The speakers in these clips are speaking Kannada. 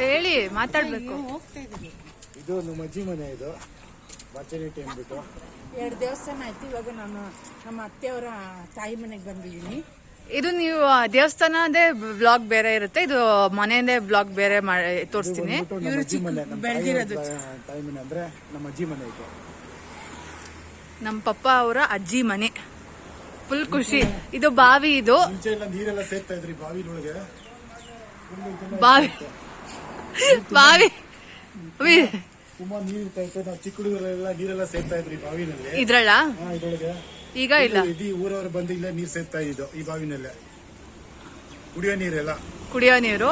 ಹೇಳಿ ಮಾತಾಡ್ಬೇಕು. ಇದು ನಮ್ಮ ಅಜ್ಜಿ ಮನೆ ಇದು. ಬಾಚರಿಟಿ ಅಂದ್ಬಿಟ್ಟು. ಎರಡು ದೇವಸ್ಥಾನ ಆಯ್ತು ಇವಾಗ ನಾನು ನಮ್ಮ ಅತ್ತೆಯವರ ತಾಯಿ ಮನೆಗೆ ಬಂದಿದ್ದೀನಿ. ಇದು ನೀವು ದೇವಸ್ಥಾನ ದೇವಸ್ಥಾನದೇ ಬ್ಲಾಗ್ ಬೇರೆ ಇರುತ್ತೆ ಇದು ಮನೆಯದೇ ಬ್ಲಾಗ್ ಬೇರೆ ಮಾಡಿ ತೋರಿಸ್ತೀನಿ. ನಮ್ಮ ಅಜ್ಜಿ ಮನೆ ನಮ್ಮ ತಾಯಿ ತಾಯಿ ಮನೆ ಅಂದ್ರೆ ನಮ್ಮ ಅಜ್ಜಿ ಮನೆ ಇದು. ನಮ್ಮ ಪಪ್ಪ ಅವರ ಅಜ್ಜಿ ಮನೆ. ಫುಲ್ ಖುಷಿ. ಇದು ಬಾವಿ ಇದು. ಮುಂಚೆ ಎಲ್ಲ ನೀರೆಲ್ಲ ಸೇರ್ತಾ ಇದ್ರಿ ಬಾವಿ. ಬಾವಿ. ತುಂಬಾ ನೀರ್ ಇರ್ತಾ ಇತ್ತು. ನಾವು ಚಿಕ್ಕ ಹುಡುಗರೆಲ್ಲ ನೀರೆಲ್ಲ ಸೇರ್ತಾ ಇದ್ರಿ ಬಾವಿನಲ್ಲಿ. ಇದ್ರಲ್ಲ? ಹಾ ಇದ್ರೊಳಗೆ. ಈಗ ಇಲ್ಲ. ಇಡೀ ಊರವ್ರು ಬಂದು ಇಲ್ಲೇ ನೀರ್ ಸೇರ್ತಾ ಇದ್ದು ಈ ಬಾವಿನಲ್ಲೇ. ಕುಡಿಯೋ ನೀರೆಲ್ಲ. ಕುಡಿಯೋ ನೀರು.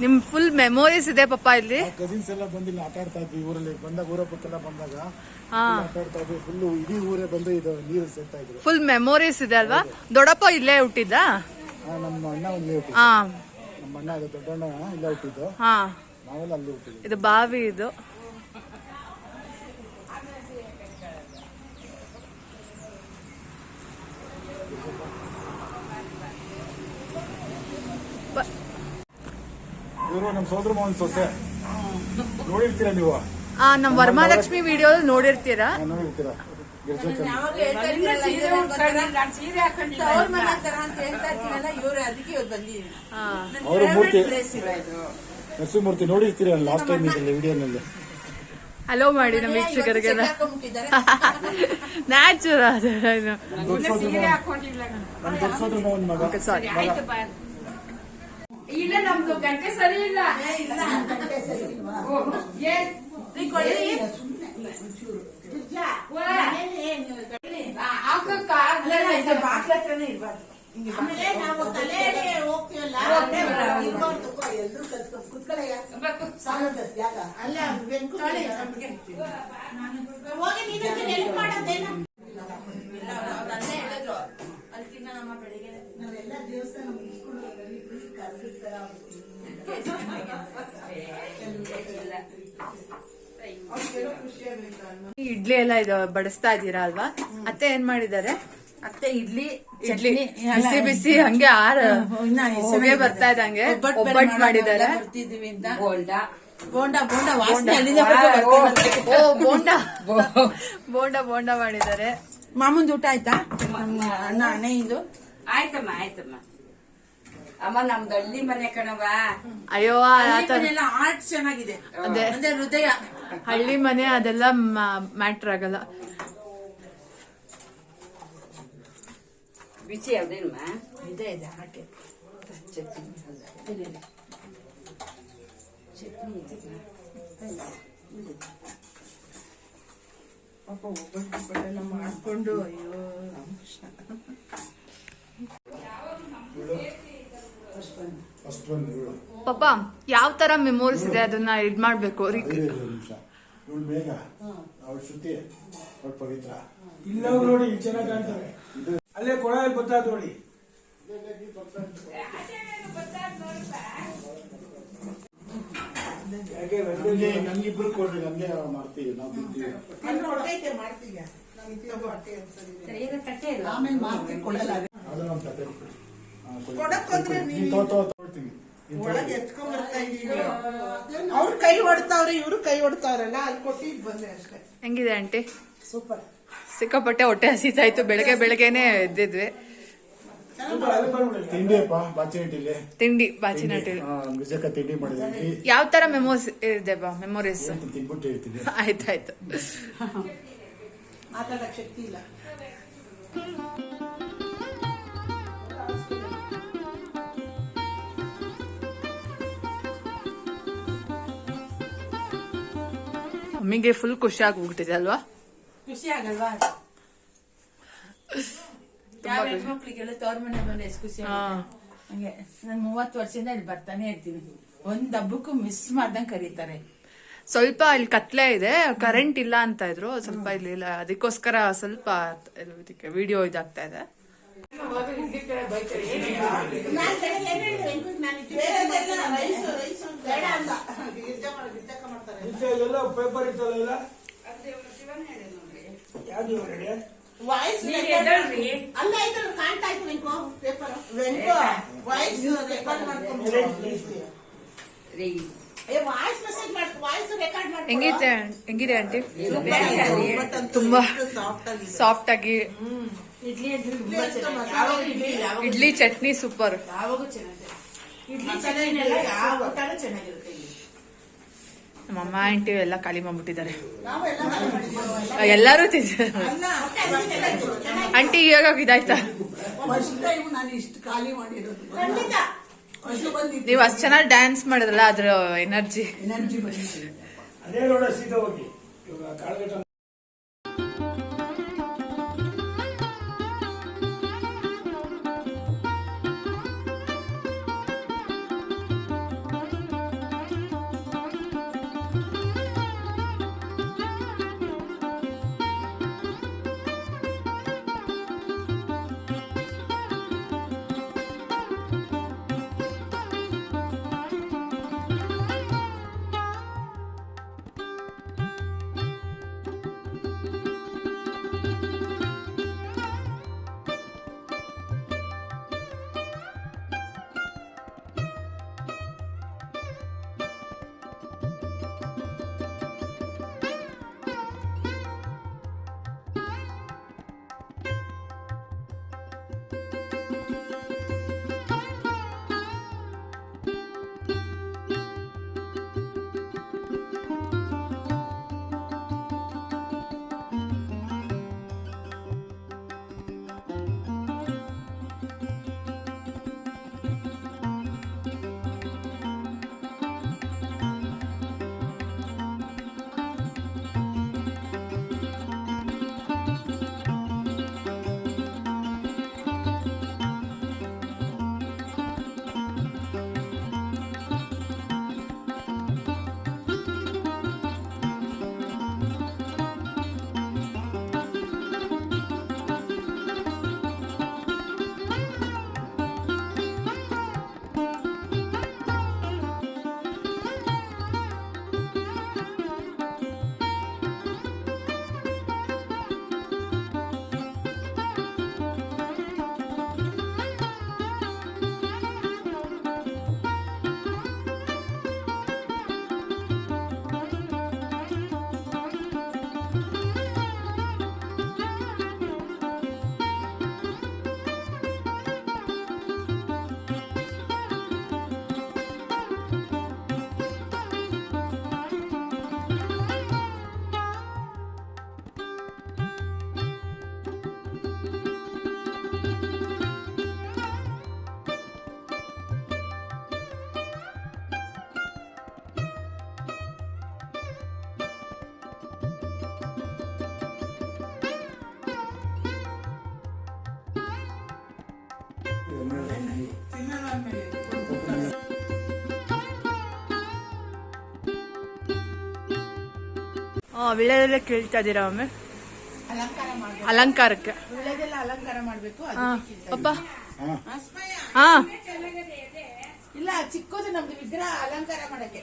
ನಿಮ್ ಫುಲ್ ಮೆಮೊರೀಸ್ ಇದೆ ಪಪ್ಪ ಇಲ್ಲಿ. ಕಸಿನ್ಸ್ ಎಲ್ಲ ಬಂದಿಲ್ಲ ಆಟ ಆಡ್ತಾ ಇದ್ವಿ ಊರಲ್ಲಿ. ಬಂದಾಗ ಊರಪ್ಪಕ್ಕೆಲ್ಲ ಬಂದಾಗ ಹಾ. ಆಟ ಆಡ್ತಾ ಇದ್ವಿ. ಫುಲ್ ಇಡೀ ಊರೇ ಬಂದು ಇದು ನೀರು ಸೇರ್ತಾ ಇದ್ರು. ಫುಲ್ ಮೆಮೊರೀಸ್ ಇದೆ ಅಲ್ವಾ? ದೊಡ್ಡಪ್ಪ ಇಲ್ಲೇ ಹುಟ್ಟಿದ್ದ? ಹಾ, ನಮ್ಮ ಅಣ್ಣ ಒಂದೇ ಹಾ. ನಮ್ಮ ಅಣ್ಣ ಅದು ದೊಡ್ಡಣ್ಣ ಇಲ್ಲೇ ಹುಟ್ಟಿದ್ದು. ಹಾ. ನಾವೆಲ್ಲ ಅಲ್ಲಿ ಹುಟ್ಟಿದ್ವಿ. ಇದು ಬಾವಿ ಇದು. ಇವರು ನಮ್ಮ ಸೋದರ ಸೊಸೆ. ನೋಡಿರ್ತೀರಾ ನೀವು? ಆ ನಮ್ ವರ್ಮಾಲಕ್ಷ್ಮಿ ವಿಡಿಯೋ ನೋಡಿರ್ತೀರಾ? ನೋಡಿರ್ತೀರಾ? ಅವ್ರ ಮೂರ್ತಿ ನರಸಿಂಹಮೂರ್ತಿ ನೋಡಿರ್ತೀರಾ ಲಾಸ್ಟ್ ಟೈಮ್ ಇದರಲ್ಲಿ ವಿಡಿಯೋನಲ್ಲಿ ಹಲೋ ಮಾಡಿ ನಮ್ಮ ವೀಕ್ಷಕರಿಗೆ ನ್ಯಾಚುರಲ್ ಸಾರಿ ಇಲ್ಲ ನಮ್ದು ಗಂಟೆ ಸರಿ ಇಲ್ಲ ಬಾಕ್ಲ ಹತ್ರನೇ ಇರ್ಬಾರ್ದು ಆಮೇಲೆ ನಾವು ತಲೆಯಲ್ಲಿ ಹೋಗ್ತೀವಲ್ಲ ಇರ್ಬಾರ್ದು ಎಲ್ರು ಕುತ್ಕೊಳ್ಳಯ್ಯ ಅಲ್ಲ ಬೆಂಕು ಹೋಗಿ ನೀನು ಹೆಲ್ಪ್ ಮಾಡೋದೇನು ಅದನ್ನೇ ಹೇಳಿದ್ರು ಅದಕ್ಕಿಂತ ನಮ್ಮ ಬೆಳಿಗ್ಗೆ ನಾವೆಲ್ಲ ದೇವಸ್ಥಾನ ಮುಗಿಸ್ಕೊಂಡು ಹೋಗಿ ಫುಲ್ ಕರ್ದಿರ್ತಾರ ಖುಷಿ ಆಗ್ಬೇಕು ಇಡ್ಲಿ ಎಲ್ಲ ಇದು ಬಡಿಸ್ತಾ ಇದ್ದೀರಾ ಅಲ್ವಾ? ಅತ್ತೆ ಏನ್ ಮಾಡಿದ್ದಾರೆ? ಅತ್ತೆ ಇಡ್ಲಿ ಇಡ್ಲಿ. ಚಟ್ನಿ ಬಿಸಿ ಬಿಸಿ ಹಂಗೆ ಆರ್ ಇನ್ನ ಹೊಗೆ ಬರ್ತಾ ಇದ್ದಂಗೆ ಒಬ್ಬಟ್ಟು ಮಾಡಿದ್ದಾರೆ. ಬೋಂಡ ಬೋಂಡ ವಾಸನೆ ಅಲ್ಲಿಂದ ಓ ಬೋಂಡ. ಬೋಂಡ ಬೋಂಡ ಮಾಡಿದ್ದಾರೆ. ಮಾಮೂನ್ ಊಟ ಆಯ್ತಾ? ನಮ್ಮ ಅಣ್ಣ ಅಣ್ಣ ಇದು ಆಯ್ತಮ್ಮ ಆಯ್ತಮ್ಮ. ಅಮ್ಮ ನಮ್ದು ಹಳ್ಳಿ ಮನೆ ಕಣವ ಅಯ್ಯೋ ಆರ್ಟ್ ಚೆನ್ನಾಗಿದೆ. ಅದೇ. ಅಂದ್ರೆ ಹೃದಯ. ಹಳ್ಳಿ ಮನೆ ಅದೆಲ್ಲ ಮ್ಯಾಟ್ರ್ ಆಗಲ್ಲ. ಬಿಸಿ ಯಾವ್ದೇನಮ್ಮ? ಇದೆ ಇದೆ ಹಾಕಿ ಚಟ್ನಿ? ಪಾಪ ಒಬ್ಬಟ್ಟು ಬಟ್ಟೆಲ್ಲ ಮಾಡ್ಕೊಂಡು ಅಯ್ಯೋ ರಾಮಕೃಷ್ಣ. ಪಾಪ ಯಾವ ತರ ಮೆಮೊರೀಸ್ ಇದೆ ಅದನ್ನ ಇದ್ ಮಾಡ್ಬೇಕು ರಿ- ನಿಮಿಷ. ಇವಳು ಬೇಗ ಅವಳು ಶ್ರುತಿ ಅವಳು ಪವಿತ್ರ. ಇಲ್ಲ ನೋಡಿ ಚೆನ್ನಾಗಿ ಕಾಣ್ತಾರೆ. ಅಲ್ಲೇ ಕೊಳ ಗೊತ್ತಾಯ್ತು ನೋಡಿ. ಯಾಕೆ ನಮ್ಗೆ ನಮ್ಗಿಬ್ರು ಕೊಡ್ರಿ ನಮ್ಗೆ ಮಾಡ್ತೀವಿ ನಾವು ಆಮೇಲೆ ಕೊಡಲ್ಲ ಅದು ನಮ್ಮ ನೀನ್. ಒಳಗೆ ಎತ್ಕೊಂಡ್ ಬರ್ತಾ ಇದೀವಿ. ಅವ್ರು ಕೈ ಹೊಡ್ತಾವ್ರೆ ಇವ್ರು ಕೈ ಹೊಡ್ತಾವ್ರಲ್ಲ ಅಲ್ಲಿ ಕೊಟ್ಟಿದ್ ಬಂದೆ ಅಷ್ಟೇ. ಹೆಂಗಿದೆ ಆಂಟಿ? ಸೂಪರ್. ಸಿಕ್ಕಾಪಟ್ಟೆ ಹೊಟ್ಟೆ ಹಸಿತಾಯ್ತು ಬೆಳಗ್ಗೆ ಬೆಳಗ್ಗೆನೆ ಎದ್ದಿದ್ವಿ. ತಿಂಡಿಯಪ್ಪ ಬಾಚಿ ಇಟ್ಟಿಲ್ಲಿ ತಿಂಡಿ ಬಾಚಿನಾಟಿ ನಿಜಕ್ಕೆ ತಿಂಡಿ ಮಾಡಿದ್ವಿ ಯಾವ ತರ ಮೆಮೋಸ್ ಇದೆ ಬಾ ಮೆಮೊರೀಸ್? ತಿಂದ್ಬಿಟ್ಟು ಹೇಳ್ತೀನಿ. ಆಯ್ತಾಯ್ತು. ಮಾತಾಡಕ್ ಶಕ್ತಿ ಇಲ್ಲ. ಮಮ್ಮಿಗೆ ಫುಲ್ ಖುಷಿ ಆಗ್ಬಿಟ್ಟಿದೆ ಅಲ್ವಾ? ಖುಷಿ ಆಗಲ್ವಾ? ಯಾವ ಹೆಣ್ಮಕ್ಳಿಗೆಲ್ಲ ತವ್ರ ಮನೆ ಬಂದ್ರೆ ಎಷ್ಟು ಖುಷಿ ಹಂಗೆ ನಾನು ಮೂವತ್ತು ವರ್ಷದಿಂದ ಇಲ್ಲಿ ಬರ್ತಾನೆ ಇರ್ತೀನಿ. ಒಂದ್ ಹಬ್ಬಕ್ಕೂ ಮಿಸ್ ಮಾಡ್ದಂಗೆ ಕರೀತಾರೆ. ಸ್ವಲ್ಪ ಇಲ್ಲಿ ಕತ್ಲೆ ಇದೆ ಕರೆಂಟ್ ಇಲ್ಲ ಅಂತ ಇದ್ರು ಸ್ವಲ್ಪ ಇಲ್ಲಿ ಇಲ್ಲ. ಅದಕ್ಕೋಸ್ಕರ ಸ್ವಲ್ಪ ಇದಕ್ಕೆ ವಿಡಿಯೋ ಇದಾಗ್ತಾ ಇದೆ. ಪೇಪರ್ ಇತ್ತಲ್ಲ ಇಲ್ಲ ಯಾವ್ದು ರೆಡಿ ವಾಯ್ಸ್. ಅಲ್ಲ ಕಾಣ್ತಾ ಇತ್ತು Venku paper Venku voice record ಮಾಡ್ಕೊಂಡು ಹೆಂಗಿದೆ ಹೆಂಗಿದೆ ಆಂಟಿ? ತುಂಬಾ ತುಂಬಾ ಸಾಫ್ಟ್ ಆಗಿ ಸಾಫ್ಟ್ ಆಗಿ. ಇಡ್ಲಿ ತುಂಬಾ ಚೆನ್ನಾಗಿ ಇಡ್ಲಿ? ಚಟ್ನಿ ಸೂಪರ್ ಇಡ್ಲಿ ಚಟ್ನಿ ಯಾವ ಊಟನೂ ಚೆನ್ನಾಗಿರುತ್ತೆ. ನಮ್ಮ ಅಮ್ಮ ಆಂಟಿ ಎಲ್ಲ ಖಾಲಿ ಮಾಡ್ಬಿಟ್ಟಿದ್ದಾರೆ. ಎಲ್ಲಾರು ತಿಂತಾರೆ ಆಂಟಿ ಇವಾಗ ಇದಾಯ್ತಾ? ನೀವು ಅಷ್ಟ್ ಚೆನ್ನಾಗಿ ಡ್ಯಾನ್ಸ್ ಮಾಡಿದ್ರಲ್ಲ ಅದ್ರ ಎನರ್ಜಿ ವಿಳೆದೆಲ್ಲ ಕೇಳ್ತಾ ಇದ್ದೀರಾ ಒಮ್ಮೆ? ಅಲಂಕಾರಕ್ಕೆ. ಅಲಂಕಾರ ಮಾಡ್ಬೇಕು ಅದು ಹಾ ಪಪ್ಪ ಅಸ್ಮಯ, ಹಾ. ಇಲ್ಲ ಚಿಕ್ಕದು ನಮ್ದು ವಿಗ್ರಹ ಅಲಂಕಾರ ಮಾಡಕ್ಕೆ.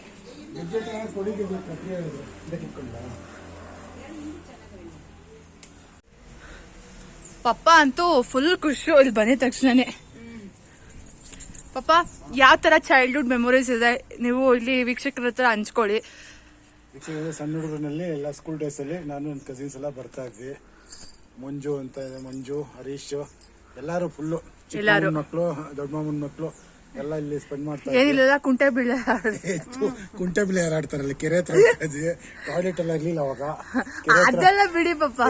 ಪಪ್ಪ ಅಂತೂ ಫುಲ್ ಖುಷಿ ಇಲ್ಲಿ ಬಂದಿದ ತಕ್ಷಣನೇ. ಪಪ್ಪ ಯಾವ ತರ ಚೈಲ್ಡ್ಹುಡ್ ಮೆಮೊರೀಸ್ ಇದೆ? ನೀವು ಇಲ್ಲಿ ವೀಕ್ಷಕರ ಹತ್ರ ಹಂಚ್ಕೊಳ್ಳಿ. ವೀಕ್ಷಕರೇ, ಸಣ್ಣ ಹುಡುಗರಲ್ಲಿ ಎಲ್ಲ ಸ್ಕೂಲ್ ಡೇಸ್ ಅಲ್ಲಿ ನಾನು ನನ್ನ ಕಸಿನ್ಸ್ ಎಲ್ಲ ಬರ್ತಾ ಇದ್ವಿ. ಮಂಜು ಅಂತ ಇದೆ ಮಂಜು ಹರೀಶ್ ಎಲ್ಲಾರು ಫುಲ್ಲು ಚಿಕ್ಕ ಮಕ್ಕಳು ದೊಡ್ಡ ಮಾಮನ ಮಕ್ಕಳು ಎಲ್ಲ ಇಲ್ಲಿ ಸ್ಪೆಂಡ್ ಮಾಡ್ತಾರೆ ಏನಿಲ್ಲ ಕುಂಟೆ ಬಿಳೆ ಕುಂಟೆ ಬಿಳಿ ಯಾರಾಡ್ತಾರಲ್ಲ ಕೆರೆ ಹತ್ರ ಇದ್ವಿ. ಟಾಯ್ಲೆಟ್ ಎಲ್ಲ ಇರ್ಲಿಲ್ಲ ಅವಾಗ. ಅದೆಲ್ಲ ಬಿಡಿ ಹತ್ರ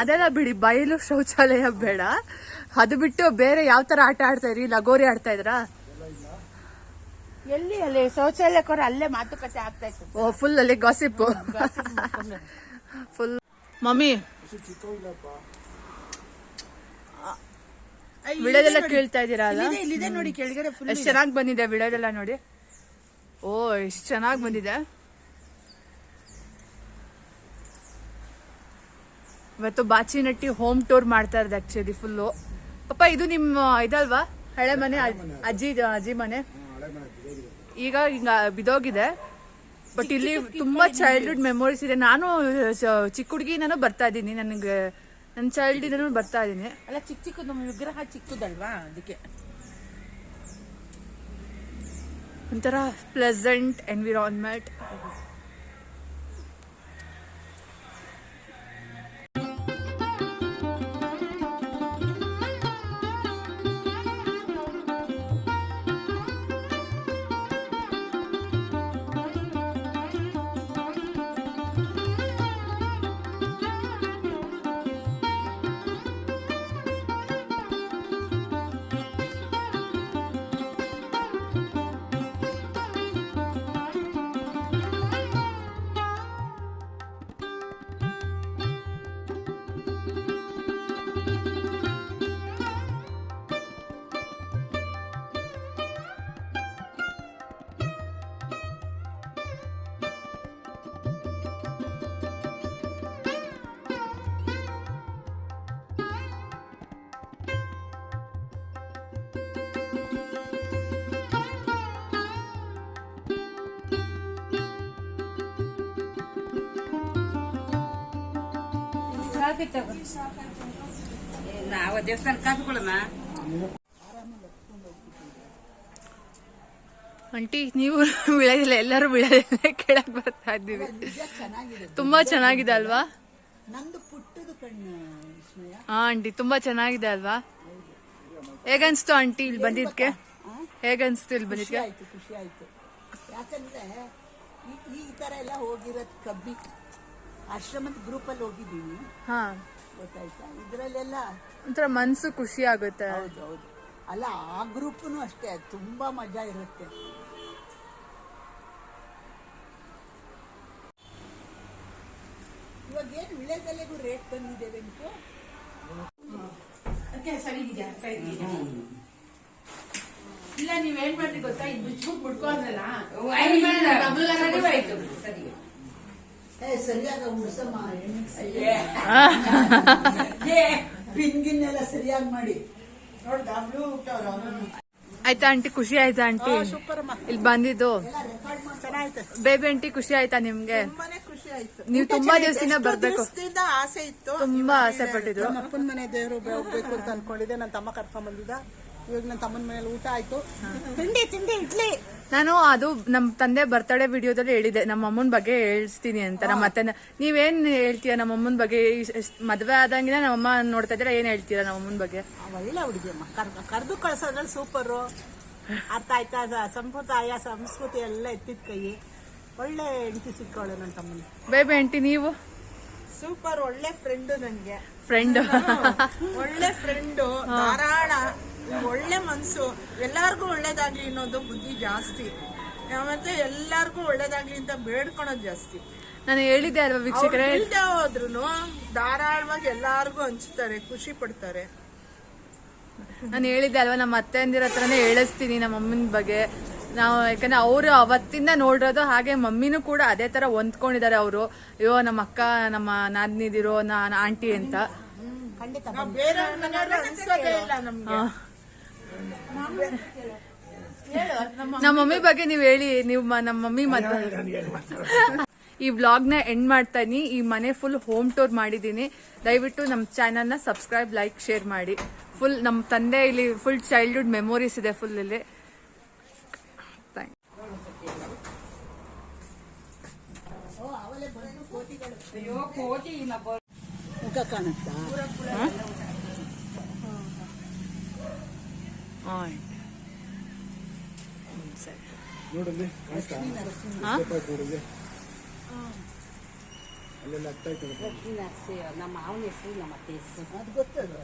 ಅದೆಲ್ಲ ಬಿಡಿ ಬಯಲು ಶೌಚಾಲಯ ಬೇಡ. ಅದು ಬಿಟ್ಟು ಬೇರೆ ಯಾವ ತರ ಆಟ ಆಡ್ತಾ ಇದ್ರಿ? ಲಗೋರಿ ಆಡ್ತಾ ಇದ್ರಾ? ಎಲ್ಲಿ ಅಲ್ಲಿ ಶೌಚಾಲಯಕ್ಕೋರ ಅಲ್ಲೇ ಮಾತುಕತೆ ಆಗ್ತಾ ಇತ್ತು. ಓ ಫುಲ್ ಅಲ್ಲಿ ಗಾಸಿಪ್ ಫುಲ್ ಮಮ್ಮಿ. ವಿಡಿಯೋದೆಲ್ಲ ಕೇಳ್ತಾ ಇದ್ದೀರಾ ಅಲ್ಲ? ಇಲ್ಲಿದೆ ನೋಡಿ ಕೆಳಗಡೆ ಫುಲ್ ಎಷ್ಟು ಚೆನ್ನಾಗಿ ಬಂದಿದೆ ವಿಡಿಯೋದೆಲ್ಲ ನೋಡಿ? ಓ ಎಷ್ಟು ಚೆನ್ನಾಗಿ ಬಂದಿದೆ. ಇವತ್ತು ಬಾಚಿನಟ್ಟಿ ಹೋಮ್ ಟೂರ್ ಮಾಡ್ತಾ ಇರೋದು ಆಕ್ಚುಲಿ ಫುಲ್ಲು ಪಾಪ ಇದು ನಿಮ್ಮ ಇದಲ್ವಾ? ಹಳೆ ಮನೆ ಅಜ್ಜಿ ಅಜ್ಜಿ ಮನೆ. ಈಗ ಹಿಂಗ ಬಿದೋಗಿದೆ. ಬಟ್ ಇಲ್ಲಿ ತುಂಬಾ ಚೈಲ್ಡ್ಹುಡ್ ಮೆಮೊರೀಸ್ ಇದೆ. ನಾನು ಚಿಕ್ಕ ಹುಡುಗಿ ನಾನು ಬರ್ತಾ ಇದ್ದೀನಿ. ನನಗೆ ನನ್ನ ಚೈಲ್ಡ್ ಇದನ್ನು ಬರ್ತಾ ಇದ್ದೀನಿ. ಅಲ್ಲ ಚಿಕ್ಕ ಚಿಕ್ಕದು ನಮ್ಮ ವಿಗ್ರಹ ಚಿಕ್ಕದಲ್ವಾ ಅದಕ್ಕೆ? ಒಂಥರ ಪ್ಲೆಸೆಂಟ್ ಎನ್ವಿರಾನ್ಮೆಂಟ್ ನಾವು ದೇವಸ್ಥಾನ ಕಾಫಿ ಅಂಟಿ ಆಂಟಿ ನೀವು ಬೀಳೋದಿಲ್ಲ ಎಲ್ಲರೂ ಬೀಳೋದಿಲ್ಲ ಕೇಳಕ್ ಬರ್ತಾ ಇದ್ದೀವಿ. ತುಂಬಾ ಚೆನ್ನಾಗಿದೆ ಅಲ್ವಾ? ನಂದು ಪುಟ್ಟದು ಕಣ್ಣು ವಿಸ್ಮಯ ಹಾ ಆಂಟಿ ತುಂಬಾ ಚೆನ್ನಾಗಿದೆ ಅಲ್ವಾ? ಹೇಗನ್ಸ್ತು ಆಂಟಿ ಇಲ್ಲಿ ಬಂದಿದ್ಕೆ? ಹೇಗನ್ಸ್ತು ಇಲ್ಲಿ ಖುಷಿ ಬಂದಿದ್ಕೆ? ಆಯ್ತು ಖುಷಿ ಆಯ್ತು. ಯಾಕಂದ್ರೆ ಈ- ಈ ತರ ಎಲ್ಲ ಹೋಗಿರೋದು ಕಬ್ಬಿ ಆಶ್ರಮದ ಗ್ರೂಪಲ್ಲಿ ಹೋಗಿದ್ದೀವಿ ಹಾ. ಗೊತ್ತಾಯ್ತಾ? ಇದ್ರಲ್ಲೆಲ್ಲ ಒಂಥರ ಮನ್ಸು ಖುಷಿ ಆಗುತ್ತೆ. ಹೌದು ಹೌದು. ಅಲ್ಲ ಆ ಗ್ರೂಪ್ನು ಅಷ್ಟೇ ತುಂಬಾ ಮಜಾ ಇರುತ್ತೆ. ಇವಾಗ ಏನು ವಿಳೆದೆಲೆಗೂ ರೇಟ್ ಬಂದಿದೆ ಬೆಂಕು? ಇಲ್ಲ ನೀವ್ ಏನ್ ಮಾಡ್ರಿ ಗೊತ್ತಾ? ಇದು ಬಿಚ್ಬಿಟ್ಟು ಬಿಡ್ಕೊಂಡ್ರಲ್ಲ ಸರಿ. ಸರಿಯಾಗ ಉಡ್ಸಮ್ಮ ಸರಿಯಾಗಿ? ಮಾಡಿ. ಆಯ್ತಾ ಆಂಟಿ ಖುಷಿ ಆಯ್ತಾ ಆಂಟಿ? ಇಲ್ಲಿ ಬಂದಿದ್ದು. ರೆಕಾರ್ಡ್ ಮಾಡಿ ಚೆನ್ನಾಯ್ತು ಬೇಬಿ ಆಂಟಿ ಖುಷಿ ಆಯ್ತಾ ನಿಮ್ಗೆ? ತುಂಬಾನೇ ಖುಷಿ ಆಯ್ತು. ನೀವು ತುಂಬಾ ದಿವಸದಿಂದ ಬರ್ಬೇಕು. ಆಸೆ ಇತ್ತು. ತುಂಬಾ ಆಸೆ ಪಟ್ಟಿದ್ರು. ನಮ್ಮ ಅಪ್ಪನ ಮನೆ ದೇವರು ಹೋಗ್ಬೇಕು ಅಂತ ಅನ್ಕೊಂಡಿದ್ದೆ. ನನ್ನ ತಮ್ಮ ಕರ್ಕೊಂಡ್ ಬಂದಿದ್ದ. ಇವಾಗ ನನ್ನ ತಮ್ಮನ ಮನೇಲಿ ಊಟ ಆಯ್ತು. ತಿಂಡಿ ತಿಂಡಿ ಇಡ್ಲಿ. ನಾನು ಅದು ನಮ್ ತಂದೆ ಬರ್ತಡೇ ವಿಡಿಯೋದಲ್ಲಿ ಹೇಳಿದೆ. ನಮ್ಮ ಅಮ್ಮನ ಬಗ್ಗೆ ಹೇಳ್ತೀನಿ ಅಂತ. ನಮ್ಮ ಅತ್ತೆ ನೀವೇನ್ ಹೇಳ್ತೀಯ ನಮ್ಮ ಅಮ್ಮನ ಬಗ್ಗೆ? ಮದ್ವೆ ಆದಂಗಿನ ನಮ್ಮ ಅಮ್ಮ ನೋಡ್ತಾ ಇದ್ರೆ ಏನ್ ಹೇಳ್ತೀರಾ ನಮ್ಮ ಅಮ್ಮನ ಬಗ್ಗೆ? ಒಳ್ಳೆ ಹುಡುಗಿ ಅಮ್ಮ. ಕರೆದು ಕಳ್ಸೋದ್ರಲ್ಲಿ ಸೂಪರು ಅರ್ಥ ಆಯ್ತಾ? ಸಂಪ್ರದಾಯ ಸಂಸ್ಕೃತಿ ಎಲ್ಲ ಎತ್ತಿದ ಕೈ ಒಳ್ಳೆ ಹೆಂಡತಿ ಸಿಕ್ಕವಳು ನನ್ನ ತಮ್ಮನ. ಬೇಬಿ ಆಂಟಿ ನೀವು? ಸೂಪರ್ ಒಳ್ಳೆ ಫ್ರೆಂಡ್ ನನ್ಗೆ ಫ್ರೆಂಡ್ ಒಳ್ಳೆ ಫ್ರೆಂಡು ಧಾರಾಳ. ಒಳ್ಳೆ ಮನಸ್ಸು ಎಲ್ಲಾರ್ಗೂ ಒಳ್ಳೇದಾಗ್ಲಿ ಅನ್ನೋದು ಬುದ್ಧಿ ಜಾಸ್ತಿ. ಮತ್ತೆ ಎಲ್ಲಾರ್ಗೂ ಒಳ್ಳೇದಾಗ್ಲಿ ಅಂತ ಬೇಡ್ಕೊಳೋದು ಜಾಸ್ತಿ. ನಾನು ಹೇಳಿದ್ದೆ ಅಲ್ವಾ ವೀಕ್ಷಕರೇ? ಇಲ್ದೇ ಹೋದ್ರು ಧಾರಾಳವಾಗಿ ಎಲ್ಲಾರ್ಗು ಹಂಚ್ತಾರೆ ಖುಷಿ ಪಡ್ತಾರೆ. ನಾನು ಹೇಳಿದ್ದೆ ಅಲ್ವಾ ನಮ್ಮ ಅತ್ತೆ ಅಂದಿರ ಹತ್ರನೇ ಹೇಳಿಸ್ತೀನಿ ನಮ್ಮ ಅಮ್ಮನ ಬಗ್ಗೆ. ನಾವು ಯಾಕಂದ್ರೆ ಅವರು ಅವತ್ತಿಂದ ನೋಡಿರೋದು ಹಾಗೆ ಮಮ್ಮಿನೂ ಕೂಡ ಅದೇ ತರ ಹೊಂದ್ಕೊಂಡಿದ್ದಾರೆ ಅವರು. ಅಯ್ಯೋ ನಮ್ಮ ಅಕ್ಕ ನಮ್ಮ ನಾದ್ನಿದಿರೋ ನಾನು ಆಂಟಿ ಅಂತ. ನಮ್ಮ ಮಮ್ಮಿ ಬಗ್ಗೆ ನೀವು ಹೇಳಿ ನೀವು ನಮ್ಮ ಮಮ್ಮಿ ಮದ್ವೆ ಈ ವ್ಲಾಗ್ನ ಎಂಡ್ ಮಾಡ್ತಾನಿ ಈ ಮನೆ ಫುಲ್ ಹೋಮ್ ಟೂರ್ ಮಾಡಿದೀನಿ ದಯವಿಟ್ಟು ನಮ್ಮ ಚಾನಲ್ನ ಸಬ್ಸ್ಕ್ರೈಬ್ ಲೈಕ್ ಶೇರ್ ಮಾಡಿ. ಫುಲ್ ನಮ್ಮ ತಂದೆ ಇಲ್ಲಿ ಫುಲ್ ಚೈಲ್ಡ್ಹುಡ್ ಮೆಮೊರೀಸ್ ಇದೆ ಫುಲ್ ಇಲ್ಲಿ ಮುಖ ಕಾಣುತ್ತಾ? ಹಾಂ ಸರಿ ನೋಡಲ್ಲಿ? ಅಲ್ಲೆಲ್ಲ ಆಗ್ತಾ ಇತ್ತು ನಮ್ಮ ಮಾವನ ಹೆಸರು ನಮ್ಮ ಅತ್ತೆ ಹೆಸರು. ಅದು ಗೊತ್ತದು.